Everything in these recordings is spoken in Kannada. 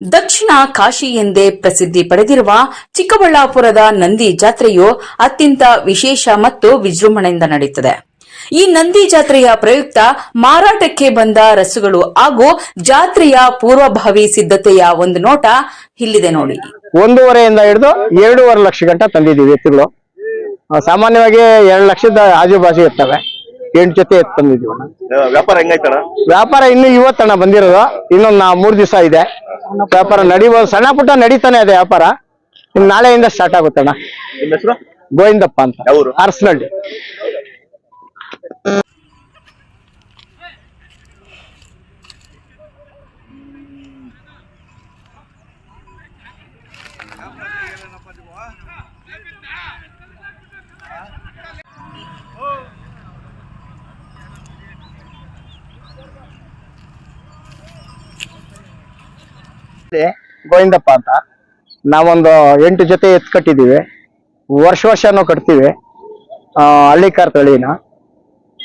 ದಕ್ಷಿಣ ಕಾಶಿ ಎಂದೇ ಪ್ರಸಿದ್ಧಿ ಪಡೆದಿರುವ ಚಿಕ್ಕಬಳ್ಳಾಪುರದ ನಂದಿ ಜಾತ್ರೆಯು ಅತ್ಯಂತ ವಿಶೇಷ ಮತ್ತು ವಿಜೃಂಭಣೆಯಿಂದ ನಡೆಯುತ್ತದೆ. ಈ ನಂದಿ ಜಾತ್ರೆಯ ಪ್ರಯುಕ್ತ ಮಾರಾಟಕ್ಕೆ ಬಂದ ರಸುಗಳು ಹಾಗೂ ಜಾತ್ರೆಯ ಪೂರ್ವಭಾವಿ ಸಿದ್ಧತೆಯ ಒಂದು ನೋಟ ಇಲ್ಲಿದೆ ನೋಡಿ. ಒಂದೂವರೆಯಿಂದ ಹಿಡಿದು ಎರಡೂವರೆ ಲಕ್ಷ ಗಂಟ ತಂದಿದ್ದೀವಿ ಎತ್ತುಗಳು ಸಾಮಾನ್ಯವಾಗಿ ಎರಡು ಲಕ್ಷದ ಆಜುಬಾಜು ಇರ್ತವೆ. ಎಂಟು ಜೊತೆ ಎತ್ತು ತಂದಿದ್ದೀವಿ ವ್ಯಾಪಾರ ಹೆಂಗೈತಣ ವ್ಯಾಪಾರ ಇನ್ನು ಇವತ್ತಣ್ಣ ಬಂದಿರೋದು. ಇನ್ನೊಂದು ನಾ ಮೂರು ದಿವಸ ಇದೆ. ವ್ಯಾಪಾರ ನಡಿಬೋದು ಸಣ್ಣ ಪುಟ್ಟ ನಡೀತಾನೆ ಇದೆ ವ್ಯಾಪಾರ. ಇನ್ನು ನಾಳೆಯಿಂದ ಸ್ಟಾರ್ಟ್ ಆಗುತ್ತಣ್ಣ. ನಿಮ್ಮ ಹೆಸರು? ಗೋವಿಂದಪ್ಪ ಅಂತ. ಯಾವೂರು? ಗೋವಿಂದಪ್ಪ ಅಂತ. ನಾವೊಂದು ಎಂಟು ಜೊತೆ ಎತ್ತು ಕಟ್ಟಿದ್ದೀವಿ. ವರ್ಷ ವರ್ಷನೂ ಕಟ್ತೀವಿ. ಆ, ಹಳ್ಳಿಕಾರ್ ತಳಿನ.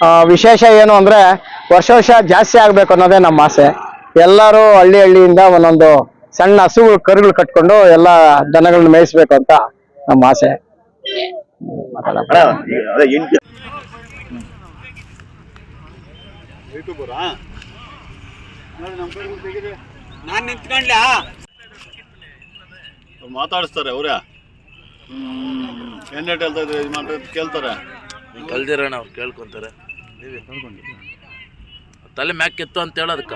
ಆ, ವಿಶೇಷ ಏನು ಅಂದ್ರೆ ವರ್ಷ ವರ್ಷ ಜಾಸ್ತಿ ಆಗ್ಬೇಕು ಅನ್ನೋದೇ ನಮ್ಮ ಆಸೆ. ಎಲ್ಲರೂ ಹಳ್ಳಿ ಹಳ್ಳಿಯಿಂದ ಒಂದೊಂದು ಸಣ್ಣ ಹಸುಗಳು ಕರುಗಳು ಕಟ್ಕೊಂಡು ಎಲ್ಲ ದನಗಳನ್ನ ಮೇಯಿಸ್ಬೇಕು ಅಂತ ನಮ್ಮ ಆಸೆ. ಮಾತಾಡಪ್ಪ. ಅಣ್ಣ ಈಗ ಎಂಟು ಮಾತಾಡಿಸ್ತಾರೆ ಅವ್ರೆ. ಹೇಳ್ತಾ ಇದ್ರೆ ಕೇಳ್ತಾರೆ. ಕಲ್ದಿರೋಣ ಅವ್ರು ಕೇಳ್ಕೊಂತಾರೆ. ತಲೆ ತಲೆ ಕಿತ್ತು ಅಂತ ಹೇಳೋದಕ್ಕ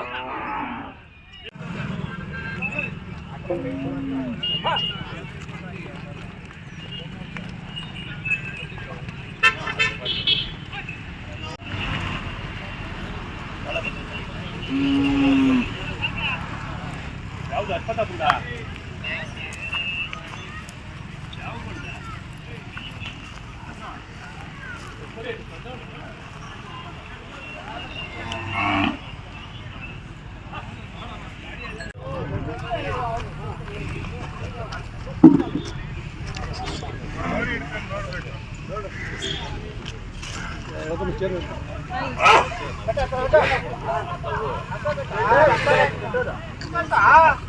쳐다본다 쳐다본다 아!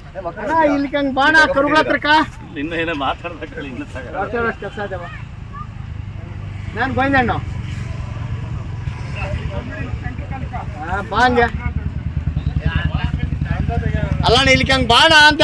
ಇನ್ನ ಏನೋ ಮಾತಾಡ್ಬೇಕು ಇನ್ನ ನಾನ್ ಗೋವಿಂದಣ್ಣ ಬಾಂಗ ಅಲ್ಲ ಇಲ್ಲಿಗೆ ಹಂಗ್. ಬಾಣ ಅಂತ.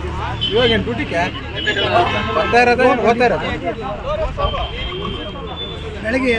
ಇವಾಗ ಏನ್ ಡ್ಯೂಟಿಗೆ ಬರ್ತಾ ಇರೋದು? ಓದ್ತಾ ಇರೋದು? ಬೆಳಗ್ಗೆ